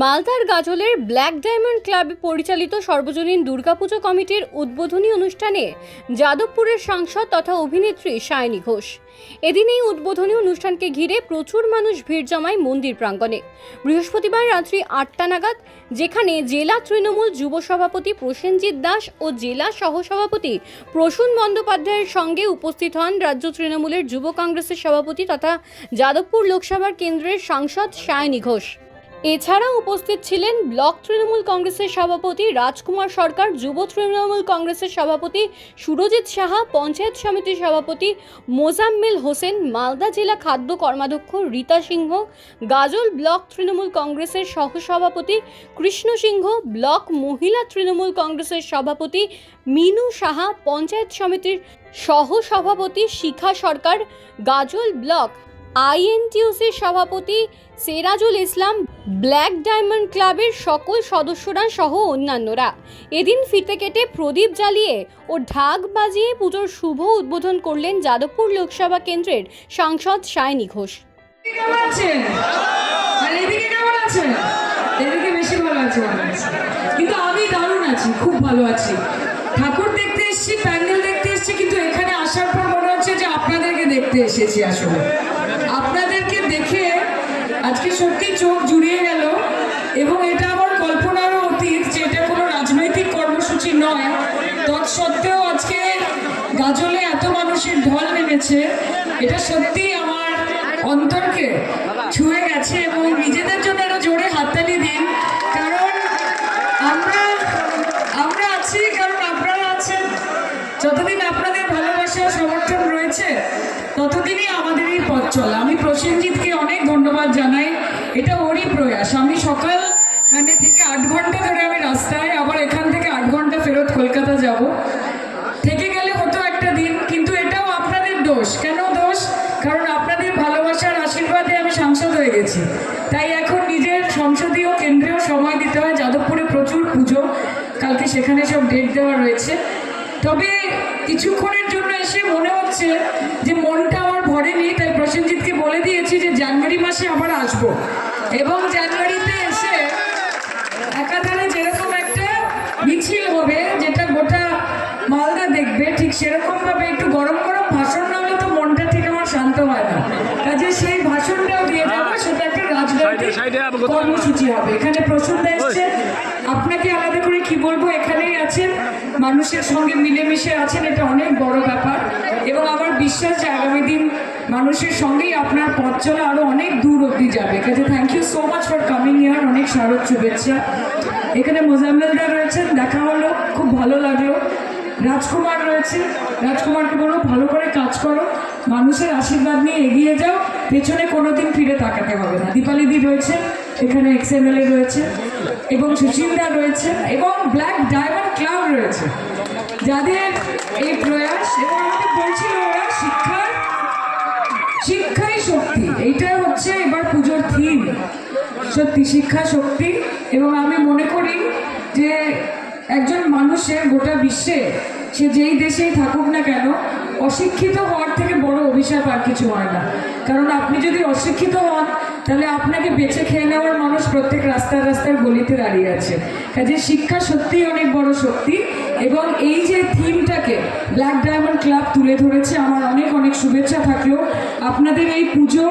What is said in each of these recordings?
মালদার গাজলের black diamond ক্লাবে পরিচালিত সর্বজনীন দুর্গাপুজো কমিটির উদ্বোধনী অনুষ্ঠানে যাদবপুরের সাংসদ তথা অভিনেত্রী সায়নী ঘোষ। এদিন এই উদ্বোধনী অনুষ্ঠানকে ঘিরে প্রচুর মানুষ ভিড় জমায় মন্দির প্রাঙ্গণে। বৃহস্পতিবার রাত্রি আটটা নাগাদ, যেখানে জেলা তৃণমূল যুব সভাপতি প্রসেনজিৎ দাস ও জেলা সহসভাপতি প্রসূন বন্দ্যোপাধ্যায়ের সঙ্গে উপস্থিত হন রাজ্য তৃণমূলের যুব কংগ্রেসের সভাপতি তথা যাদবপুর লোকসভার কেন্দ্রের সাংসদ সায়নী ঘোষ। এছাড়া উপস্থিত ছিলেন ব্লক তৃণমূল কংগ্রেসের সভাপতি রাজকুমার সরকার, যুব তৃণমূল কংগ্রেসের সভাপতি সুরজিৎ সাহা, পঞ্চায়েত সমিতির সভাপতি মোজাম্মেল হোসেন, মালদা জেলা খাদ্য কর্মাধ্যক্ষ রীতা সিংহ, গাজল ব্লক তৃণমূল কংগ্রেসের সহসভাপতি কৃষ্ণ সিংহ, ব্লক মহিলা তৃণমূল কংগ্রেসের সভাপতি মিনু সাহা, পঞ্চায়েত সমিতির সহসভাপতি শিখা সরকার, গাজল ব্লক আইএনটিউসির সভাপতি সেরাজুল ইসলাম ব্ল্যাক ডায়মন্ড ক্লাবের সকল সদস্যরা সহ অন্যান্যরা। এদিন ফিতে কেটে প্রদীপ জ্বালিয়ে ও ঢাক বাজিয়ে পুজোর শুভ উদ্বোধন করলেন যাদবপুর লোকসভা কেন্দ্রের সাংসদ সায়নী ঘোষ। হচ্ছে। কিন্তু আমি দারুণ আছি, খুব ভালো আছি। ঠাকুর দেখতে এসেছি, প্যান্ডেল দেখতে এসেছি, কিন্তু এখানে আসার পর মনে হচ্ছে যে আপনাদেরকে দেখতে এসেছি আসলে। আজকে সত্যি চোখ জুড়িয়ে গেল এবং এটা আমার কল্পনারও অতীত যে এটা কোনো রাজনৈতিক কর্মসূচি নয়। তৎসত্ত্বেও আজকে গাজলে এত মানুষের ঢল নেমেছে, এটা সত্যি আমার অন্তরকে ছুঁয়ে গেছে এবং নিজেদের জন্য একটা জোরে হাততালি দিন। কারণ আমরা আমরা আছি, কারণ আপনারা আছেন। যতদিন আপনাদের ভালোবাসা সমর্থন রয়েছে, ততদিনই আমাদের এই পথ চলা। আমি প্রসেনজিৎকে আমি সকাল মানে থেকে আট ঘণ্টা ধরে আমি রাস্তায়, আবার এখান থেকে আট ঘণ্টা ফেরত কলকাতা যাব। থেকে গেলে হতো একটা দিন, কিন্তু এটাও আপনাদের দোষ। কেন দোষ? কারণ আপনাদের ভালোবাসার আশীর্বাদে আমি সাংসদ হয়ে গেছি। তাই এখন নিজের সংসদীয় কেন্দ্রেও সময় দিতে হয়। যাদবপুরে প্রচুর পুজো। কালকে সেখানে সব ডেট দেওয়া রয়েছে। তবে কিছুক্ষণের জন্য এসে মনে হচ্ছে যে মনটা আমার ভরেনি তাই প্রসেনজিৎকে বলে দিয়েছি যে জানুয়ারি মাসে আবার আসব। এবং জানুয়ারিতে এসে একাধারে যেরকম একটা মিছিল হবে যেটা গোটা মালদা দেখবে ঠিক সেরকমভাবে একটু গরম গরম ভাষণ না হলে তো মনটা ঠিক আমার শান্ত হয় না। কাজে সেই ভাষণটাও দিয়ে দেবো সেটা একটা রাজনৈতিক কর্মসূচি হবে। এখানে প্রসূনদা এসছে। আপনাকে আলাদা করে কি বলব? এখানেই আছেন। মানুষের সঙ্গে মিলেমিশে আছেন, এটা অনেক বড় ব্যাপার। এবং আমার বিশ্বাস যে আগামী দিন মানুষের সঙ্গেই আপনার পথ চলা আরও অনেক দূর অবধি যাবে। কাজে thank you so much for coming here অনেক স্মারক শুভেচ্ছা। এখানে মোজাম্মেলদা রয়েছেন, দেখা হলো, খুব ভালো লাগল। রাজকুমার রয়েছে, রাজকুমারকে বলো, ভালো করে কাজ করো, মানুষের আশীর্বাদ নিয়ে এগিয়ে যাও, পেছনে কোনোদিন ফিরে তাকাতে হবে না। দীপালিদি রয়েছে এখানে এক্সএমএলএ রয়েছে, এবং সুশীলদা রয়েছে, এবং ব্ল্যাক ডায়মন্ড ক্লাব রয়েছে। যাদের এই প্রয়াস, এবং আমাকে বলছিল ওরা শিক্ষার, শিক্ষাই শক্তি। এইটা হচ্ছে এবার পুজোর থিম সত্যি, শিক্ষা শক্তি। এবং আমি মনে করি যে একজন মানুষের গোটা বিশ্বে, সে যেই দেশেই থাকুক না কেন, অশিক্ষিত হওয়ার থেকে বড় অভিশাপ আর কিছু হয় না। কারণ আপনি যদি অশিক্ষিত হন, তাহলে আপনাকে বেছে খেয়ে নেওয়ার মানুষ প্রত্যেক রাস্তায় রাস্তায় গলিতে দাঁড়িয়ে আছে। কাজে শিক্ষা সত্যিই অনেক বড় শক্তি এবং এই যে থিমটাকে ব্ল্যাক ডায়মন্ড ক্লাব তুলে ধরেছে, আমার অনেক অনেক শুভেচ্ছা থাকল আপনাদের এই পুজো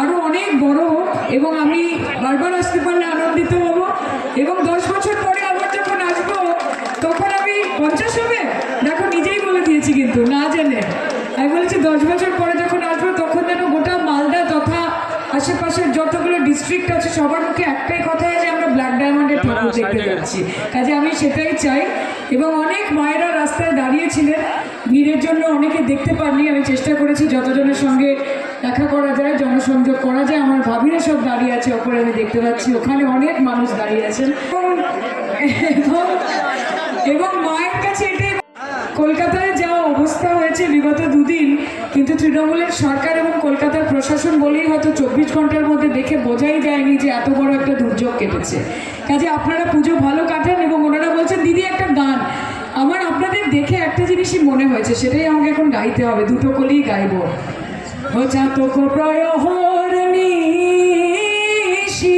আরও অনেক বড় হোক এবং আমি বারবার আসতে পারলে আনন্দিত হব এবং দশ বছর পরে আবার যখন আসব, তখন আমি পঞ্চাশ হবে? দেখো, নিজেই বলে দিয়েছি কিন্তু, না জেনে। দশ বছর পরে যখন আসব তখন যেন গোটা মালদা তথা আশেপাশের যতগুলো ডিস্ট্রিক্ট আছে সবার মুখে একটাই কথা যে আমরা ব্ল্যাক ডায়মন্ডের ঠাকুর দেখতে যাচ্ছি। কাজে আমি সেটাই চাই এবং অনেক মায়েরা রাস্তায় দাঁড়িয়েছিলেন। ভিড়ের জন্য অনেকে দেখতে পাননি আমি চেষ্টা করেছি যতজনের সঙ্গে দেখা করা যায় জনসংযোগ করা যায় আমার ভাবিরা সব দাঁড়িয়ে আছে ওপরে আমি দেখতে পাচ্ছি ওখানে অনেক মানুষ দাঁড়িয়ে আছেন। এবং মায়ের কাছে এটাই কলকাতায় যা অবস্থা হয়েছে বিগত দুদিন, কিন্তু তৃণমূলের সরকার এবং কলকাতার প্রশাসন বলেই হয়তো চব্বিশ ঘণ্টার মধ্যে দেখে বোঝাই যায়নি যে এত বড় একটা দুর্যোগ কেটেছে। কাজে আপনারা পুজো ভালো কাটান এবং ওনারা বলছেন, দিদি, একটা গান। আমার, আপনাদের দেখে একটা জিনিসই মনে হয়েছে, সেটাই আমাকে এখন গাইতে হবে, দুটো কলেই গাইবো। ও নিশি